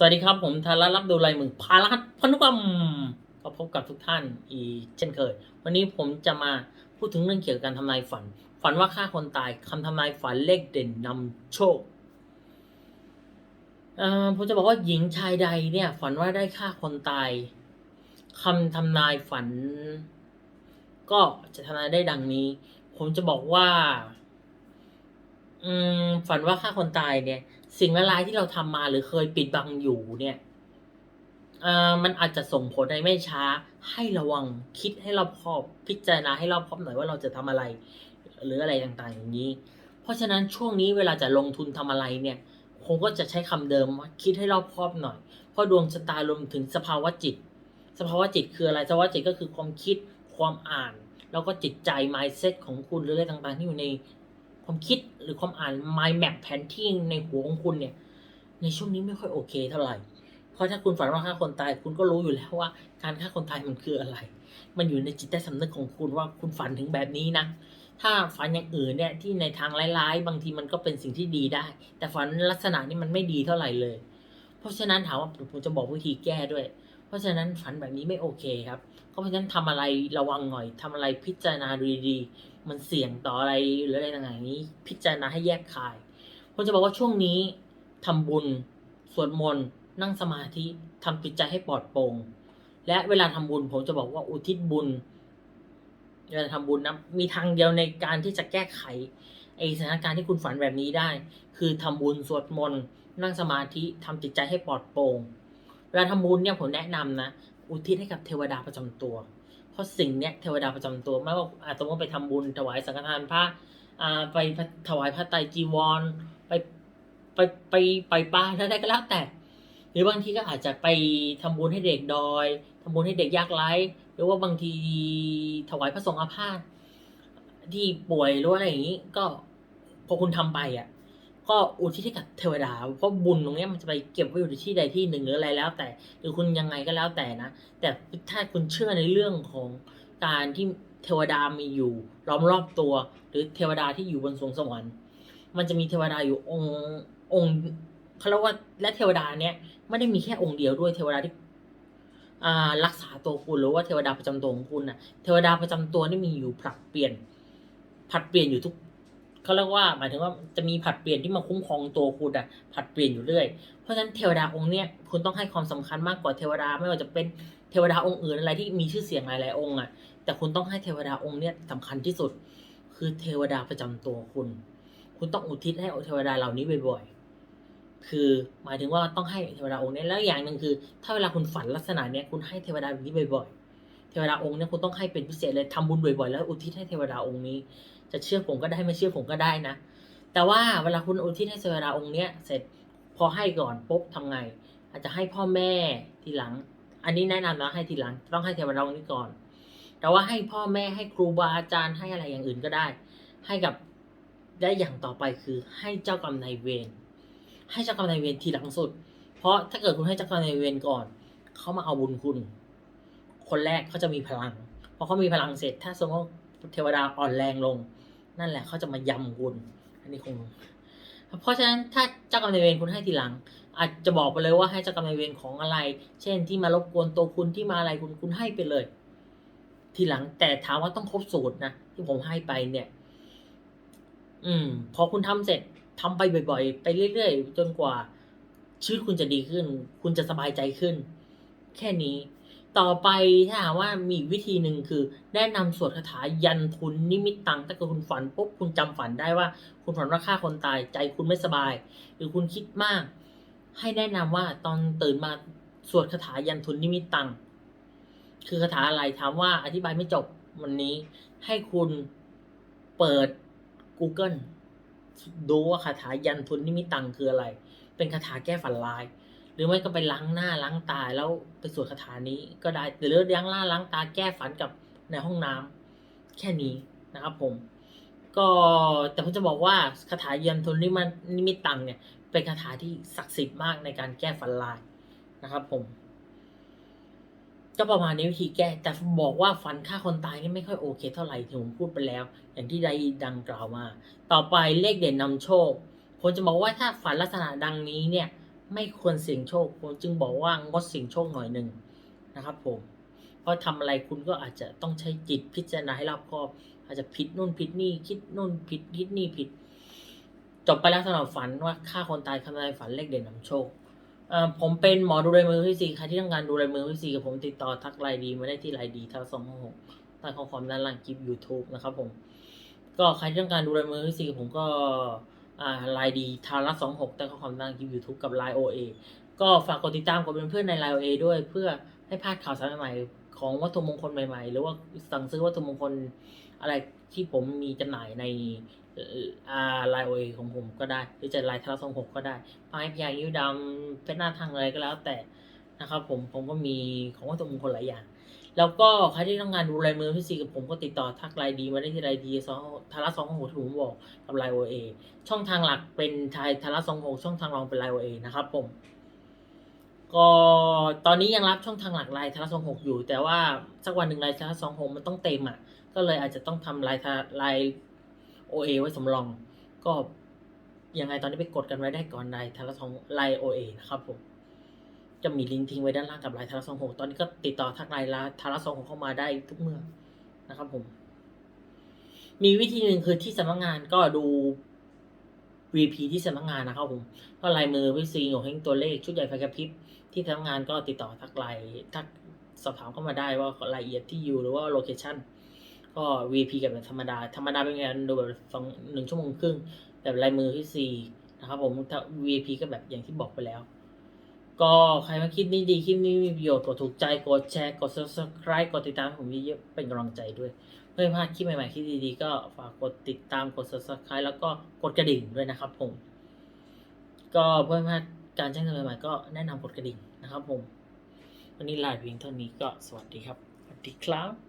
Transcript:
สวัสดีครับ ผมธารารับดูลายมือพาลัดพนุกรรมก็พบกับทุกท่านอีกเช่นเคย วันนี้ผมจะมาพูดถึงเรื่องเกี่ยวกับการทำนายฝัน ฝันว่าฆ่าคนตายคำทำนายฝันเลขเด่นนำโชคผมจะบอกว่าหญิงชายใดเนี่ย ฝันว่าได้ฆ่าคนตายคำทำนายฝัน ก็จะทำนายได้ดังนี้ ผมจะบอกว่า อืมฝันว่าฆ่าคนตายเนี่ย สิ่งร้ายที่เราทำมาหรือเคยปิดบังอยู่เนี่ยอ่ามันอาจจะส่งผลในไม่ช้า ให้ระวังคิดให้รอบคอบพิจารณาให้รอบคอบหน่อยว่าเราจะทำอะไร หรืออะไรต่างๆ อย่างนี้ เพราะฉะนั้นช่วงนี้เวลาจะลงทุนทำอะไรเนี่ยผมก็จะใช้คำเดิมว่าคิดให้รอบคอบหน่อย เพราะดวงชะตารวมถึงสภาวะจิต สภาวะจิตคืออะไรสภาวะจิตก็คือความคิดความอ่าน แล้วก็จิตใจ mindset ของคุณหรืออะไรต่างๆ ที่อยู่ใน ความคิดหรือความอ่าน mind map แผนที่ในหัวของคุณเนี่ย ในช่วงนี้ไม่ค่อยโอเคเท่าไหร่ เพราะถ้าคุณฝันว่าฆ่าคนตาย คุณก็รู้อยู่แล้วว่า การฆ่าคนตายมันคืออะไร มันอยู่ในจิตใต้สำนึกของคุณว่าคุณฝันถึงแบบนี้นะ ถ้าฝันอย่างอื่นเนี่ยที่ในทางร้ายๆ บางทีมันก็เป็นสิ่งที่ดีได้ แต่ฝันลักษณะนี้มันไม่ดีเท่าไหร่เลย เพราะฉะนั้นถามว่าผมจะบอกวิธีแก้ด้วย เพราะฉะนั้นฝันแบบนี้ไม่โอเคครับเพราะฉะนั้นทำอะไรระวังหน่อยทำอะไรพิจารณาดูดีๆมันเสี่ยงต่ออะไรหรืออะไรต่างๆนี้ พิจารณาให้แยกคายผมจะบอกว่าช่วงนี้ทำบุญสวดมนต์นั่งสมาธิทำจิตใจให้ปลอดโปร่งและเวลาทำบุญผมจะบอกว่าอุทิศบุญเวลาทำบุญนะมีทางเดียวในการที่จะแก้ไขไอสถานการณ์ที่คุณฝันแบบนี้ได้ คือทำบุญสวดมนต์นั่งสมาธิทำจิตใจให้ปลอดโปร่ง เวลาทำบุญเนี่ยผมแนะนำนะ อุทิศให้กับเทวดาประจำตัว เพราะสิ่งเนี้ยเทวดาประจำตัวไม่ว่าอาจจะว่าไปทำบุญถวายสังฆทานพระอ่าไปถวายพระไตรจีวร ไปไปไปไปป้าอะไรก็แล้วแต่ หรือบางทีก็อาจจะไปทำบุญให้เด็กดอยทำบุญให้เด็กยากไร้ หรือว่าบางทีถวายพระสงฆ์อาพาธที่ป่วยหรืออะไรอย่างนี้ก็พอคุณทำไปอะ ก็อุทิศให้กับเทวดา เพราะบุญตรงนี้มันจะไปเก็บไว้อยู่ที่ใดที่หนึ่งหรืออะไรแล้ว แต่ หรือคุณยังไงก็แล้วแต่นะ แต่ถ้าคุณเชื่อในเรื่องของการที่เทวดามีอยู่ล้อมรอบตัว หรือเทวดาที่อยู่บนสวงสวรรค์ มันจะมีเทวดาอยู่องค์องค์เขาเรียกว่าและเทวดาเนี้ยไม่ได้มีแค่องค์เดียวด้วยเทวดาที่อ่ารักษาตัวคุณหรือว่าเทวดาประจำตัวของคุณน่ะเทวดาประจำตัวนี่มีอยู่ผลัดเปลี่ยนผลัดเปลี่ยนอยู่ทุก เขาเรียกว่า หมายถึงว่าจะมีผัดเปลี่ยนที่มาคุ้มครองตัวคุณอะผัดเปลี่ยนอยู่เรื่อย เพราะฉะนั้นเทวดาองค์เนี้ยคุณต้องให้ความสำคัญมากกว่าเทวดาไม่ว่าจะเป็นเทวดาองค์อื่นอะไรที่มีชื่อเสียงหลายๆองค์อะแต่คุณต้องให้เทวดาองค์เนี้ยสำคัญที่สุด คือเทวดาประจำตัวคุณ คุณต้องอุทิศให้เทวดาเหล่านี้บ่อยๆคือหมายถึงว่าต้องให้เทวดาองค์นี้แล้วอย่างหนึ่งคือ ถ้าเวลาคุณฝันลักษณะเนี้ยคุณให้เทวดาแบบนี้บ่อยๆ เทวดาองค์เนี้ยคุณต้องให้เป็นพิเศษเลยทำบุญบ่อยๆแล้วอุทิศให้เทวดาองค์นี้ จะเชื่อผมก็ได้ไม่เชื่อผมก็ได้นะ แต่ว่าเวลาคุณอุทิศให้เทวดาองค์เนี้ยเสร็จพอให้ก่อนปุ๊บทำไง อาจจะให้พ่อแม่ทีหลัง อันนี้แนะนำนะให้ทีหลัง ต้องให้เทวดาองค์นี้ก่อน แต่ว่าให้พ่อแม่ให้ครูบาอาจารย์ให้อะไรอย่างอื่นก็ได้ ให้กับได้อย่างต่อไปคือให้เจ้ากรรมนายเวรให้เจ้ากรรมนายเวรทีหลังสุด เพราะถ้าเกิดคุณให้เจ้ากรรมนายเวรก่อนเขามาเอาบุญคุณ คนแรกเขาจะมีพลังพอเขามีพลังเสร็จ ถ้าสมมติเทวดาอ่อนแรงลง นั่นแหละเขาจะมายำคุณอันนี้คงเพราะฉะนั้นถ้าเจ้ากรรมนายเวรคุณให้ทีหลัง อาจจะบอกไปเลยว่าให้เจ้ากรรมนายเวรของอะไร เช่นที่มารบกวนตัวคุณที่มาอะไรคุณคุณให้ไปเลย ทีหลังแต่ถามว่าต้องครบสูตรนะที่ผมให้ไปเนี่ย อืม พอคุณทำเสร็จทำไปบ่อย ๆ ไปเรื่อยๆจนกว่าชีวิตคุณจะดีขึ้น คุณจะสบายใจขึ้น แค่นี้ ต่อไปถ้าหากว่ามีวิธีหนึ่งคือ แนะนำสวดคาถายันทุนนิมิตตังถ้าเกิดคุณฝันปุ๊บคุณจำฝันได้ว่า คุณฝันว่าฆ่าคนตายใจคุณไม่สบาย หรือคุณคิดมาก ให้แนะนำว่าตอนตื่นมาสวดคาถายันทุนนิมิตตังคือคาถาอะไรถามว่าอธิบายไม่จบวันนี้ ให้คุณเปิด Google ดูว่าคาถายันทุนนิมิตตังคืออะไร เป็นคาถาแก้ฝันร้าย รือไม่ก็ไปล้างหน้าล้างตาแล้วไปสวดคาถานี้ ก็ได้หรือล้างหน้าล้างตาแก้ฝันกับในห้องน้ำแค่นี้นะครับผม ก็แต่ผมจะบอกว่าคาถาเยันทุนนิมิตนิมิตตังเนี่ย เป็นคาถาที่ศักดิ์สิทธิ์มากในการแก้ฝันร้ายนะครับ ผม ก็ประมาณนี้วิธีแก้ แต่บอกว่าฝันฆ่าคนตายนี่ไม่ค่อยโอเค เท่าไหร่ที่ผมพูดไปแล้ว อย่างที่ได้ดังกล่าวมา ต่อไปเลขเด่นนำโชคผมจะบอกว่าถ้าฝันลักษณะดังนี้เนี่ย ไม่ควรเสี่ยงโชคผมจึงบอกว่างดเสี่ยงโชคหน่อยหนึ่งนะครับผมเพราะทำอะไรคุณก็อาจจะต้องใช้จิตพิจารณาให้รอบคอบ อาจจะผิดนู่นผิดนี่คิดนู่นผิดคิดนี่ผิด จบไปแล้วสำหรับฝันว่าฆ่าคนตายคำนายฝันเลขเด่นนำโชคผมเป็นหมอดูลายมือพี่ซีใครที่ต้องการดูลายมือพี่ซีกับผมติดต่อทักไลน์ดีมาได้ที่ไลน์ดีทักสองหกใต้ข้อความด้านล่างคลิป YouTube นะครับผมก็ใครที่ต้องการดูลายมือพี่ซีกับผมก็ ไลน์ดีทาระสองหกแต่ข้อความด้านล่างคลิป YouTube กับไลน์โอเอก็ฝากกดติดตามกดเป็นเพื่อนในไลน์โอเอด้วยเพื่อให้พลาดข่าวสารใหม่ๆของวัตถุมงคลใหม่ๆ หรือว่าสั่งซื้อวัตถุมงคลอะไรที่ผมมีจำหน่ายในไลายโอเอของผมก็ได้ หรือจะลายทาร์สองหกก็ได้ไม้พยางยิ้วดำเป็นหน้าทางอะไรก็แล้วแต่ นะครับ ผมผมก็มีของวัตถุมงคลหลายอย่าง แล้วก็ใครที่ต้องการดูลายมือพี่ซีกับผมก็ติดต่อทักไลน์ดีมาได้ที่ไลน์ดีสองทาร์สองหกที่ผมบอกกับไลน์โอเอช่องทางหลักเป็นไทยทาร์สองหกช่องทางรองเป็นไลน์โอเอนะครับ ผม ก็ตอนนี้ยังรับช่องทางหลักไลน์ทาร์สองหกอยู่ แต่ว่าสักวันหนึ่งไลน์ทาร์สองหกมันต้องเต็มอะก็เลยอาจจะต้องทำไลน์ทาไลน์โอเอไว้สำรอง ก็ยังไงตอนนี้ไปกดกันไว้ได้ก่อนในทาร์ทองไลโอเอนะครับผม จะมีลิงก์ทิ้งไว้ด้านล่างกับไลน์ทาร์ทองหกตอนนี้ก็ติดต่อทักไลน์ละทาร์ทองหกเข้ามาได้ทุกเมื่อนะครับผม มีวิธีหนึ่งคือที่สำนักงานก็ดู VP ที่สำนักงานนะครับผม ก็ลายมือวิซีโงเฮงตัวเลขชุดใหญ่ไฟกระพริบที่สำนักงานก็ติดต่อทักไลน์ทักสอบถามเข้ามาได้ว่ารายละเอียดที่อยู่หรือว่าโลเคชั่นก็ VP กับแบบธรรมดา ธรรมดาเป็นไงดูแบบสองหนึ่งชั่วโมงครึ่งแบบลายมือที่สี่นะครับผมถ้า VP ก็แบบอย่างที่บอกไปแล้ว ก็ใครมาคิดนี้ดีคลิปนี้มีประโยชน์กดถูกใจกดแชร์กด subscribe กดติดตามผมเยอะๆเป็นกำลังใจด้วย เพื่อไม่พลาดคลิปใหม่ๆคลิปดีๆ ก็ฝากกดติดตามกด subscribe แล้วก็กดกระดิ่งด้วยนะครับผม ก็เพื่อไม่พลาดการแจ้งเตือนใหม่ๆก็แนะนำกดกระดิ่งนะครับผม วันนี้ลาเพียงเท่านี้ก็สวัสดีครับสวัสดีครับ